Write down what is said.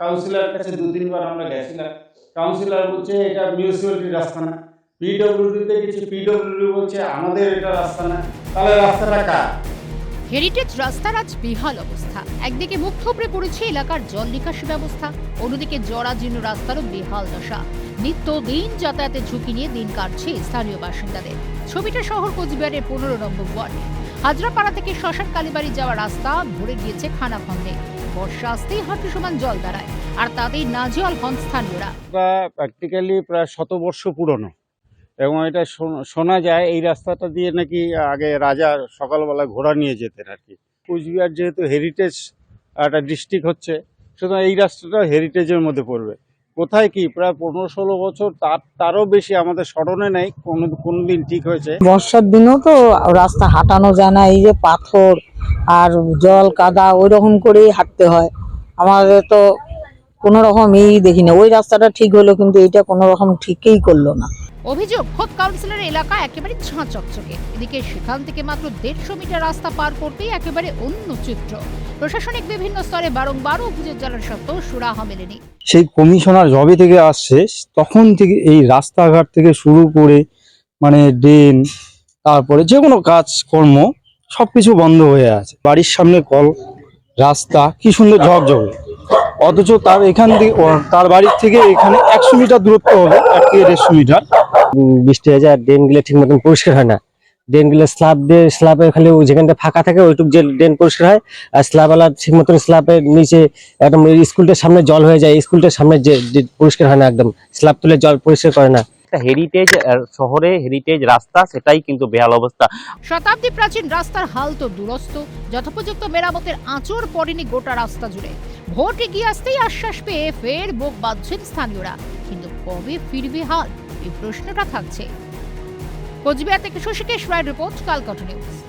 Councillor কাছে দু তিনবার আমরা গেছিলাম। কাউন্সিলর বলছে, এটা মিউনিসিপ্যালিটির রাস্তা না। পিডব্লিউডিতে গেছি পিডব্লিউডি বলছে, আমাদের এটা রাস্তা না। তাহলে রাস্তাটা কার? হেরিটেজ রাস্তার আজ বেহাল অবস্থা। একদিকে মুখ থুবড়ে পড়েছে এলাকার জল নিকাশি ব্যবস্থা, অন্যদিকে জরাজীর্ণ রাস্তারও বেহাল দশা। নিত্য দিন যাতায়াতের ঝুঁকি নিয়ে দিন কাটছে স্থানীয় বাসিন্দাদের। ছবিটা শহর কোচবিহারের পনেরো নম্বর ওয়ার্ডে। হাজরাপাড়া থেকে শ্মশান কালীবাড়ি যাওয়া রাস্তা ভরে গিয়েছে খানা খন্দে বর্ষা আসতেই হাঁটু সমান জল দাঁড়ায়, আর তাদের নাজেয়াল হন স্থানীয়রা। রাস্তা প্র্যাকটিক্যালি প্রায় শতবর্ষ পুরনো। এবং এটা শোনা যায় এই রাস্তাটা দিয়ে নাকি আগে রাজা সকালবেলা ঘোড়া নিয়ে যেতেন আর কি। কুচবিহার যেহেতু হেরিটেজ একটা ডিস্ট্রিক্ট হচ্ছে, সুতরাং এই রাস্তাটা হেরিটেজের মধ্যে পড়বে। কোথায় কি? প্রায় পনেরো ষোলো বছর তার, তারও বেশি আমাদের স্মরণে নেই, কোনো কোনো দিন ঠিক হয়েছে। বর্ষার দিনও তো রাস্তা হাঁটানো যায় না, এই যে পাথর আর জল, কাদা ওই রকম করেই হাঁটতে হয়। আমাদের তো কোনো রকম এই দেখি না ওই রাস্তাটা ঠিক হলো, কিন্তু এইটা কোনো রকম ঠিকই করল না। অভিযোগ, খোদ কাউন্সিলর এলাকা একেবারে ঝাঁ চকচকে। এদিকে সেখান থেকে মাত্র দেড়শো মিটার রাস্তা পার করতেই একেবারে অন্য চিত্র। প্রশাসনিক বিভিন্ন স্তরে বারংবার অভিযোগ জানার সত্ত্বেও সুরাহা মেলেনি। সেই কমিশনার জবে থেকে আসছে, তখন থেকে এই রাস্তাঘাট থেকে শুরু করে মানে ড্রেন, তারপরে যে কোনো কাজকর্ম, সবকিছু বন্ধ হয়ে আছে। বাড়ির সামনে কল, রাস্তা, কি সুন্দর ঝকঝকে। অথচ তার এখান থেকে তার বাড়ির থেকে এখানে একশো মিটার দূরত্ব হবে এক থেকে দেড়শো মিটার। বৃষ্টি হয়ে যায় ড্রেনগুলো ঠিক মতন পরিষ্কার হয় না। ড্রেনগুলো স্ল্যাব দিয়ে স্ল্যাবের খালি যেখানটা ফাঁকা থাকে ওইটুক যে ড্রেন পরিষ্কার হয় আর স্ল্যাব আলা ঠিক মতন স্ল্যাবের নিচে একদম স্কুলটার সামনে জল হয়ে যায় স্কুলটার সামনে যে যে পরিষ্কার হয় না একদম স্ল্যাব তুলে জল পরিষ্কার করে না। একটা হেরিটেজ শহরে হেরিটেজ রাস্তা সেটাই কিন্তু বেহাল অবস্থা। শতাব্দী প্রাচীন রাস্তার হাল তো দুরস্ত যথোপযুক্ত মেরামতের আঁচড় পড়েনি গোটা রাস্তা জুড়ে। ভোট এগিয়ে আসতেই আশ্বাস পেয়ে ফের বোক বাঁধছেন স্থানীয়রা। কিন্তু কবে ফিরবে হাল? এই প্রশ্নটা থাকছে। কোচবিহার থেকে Shashikesh Roy report, Calcutta News.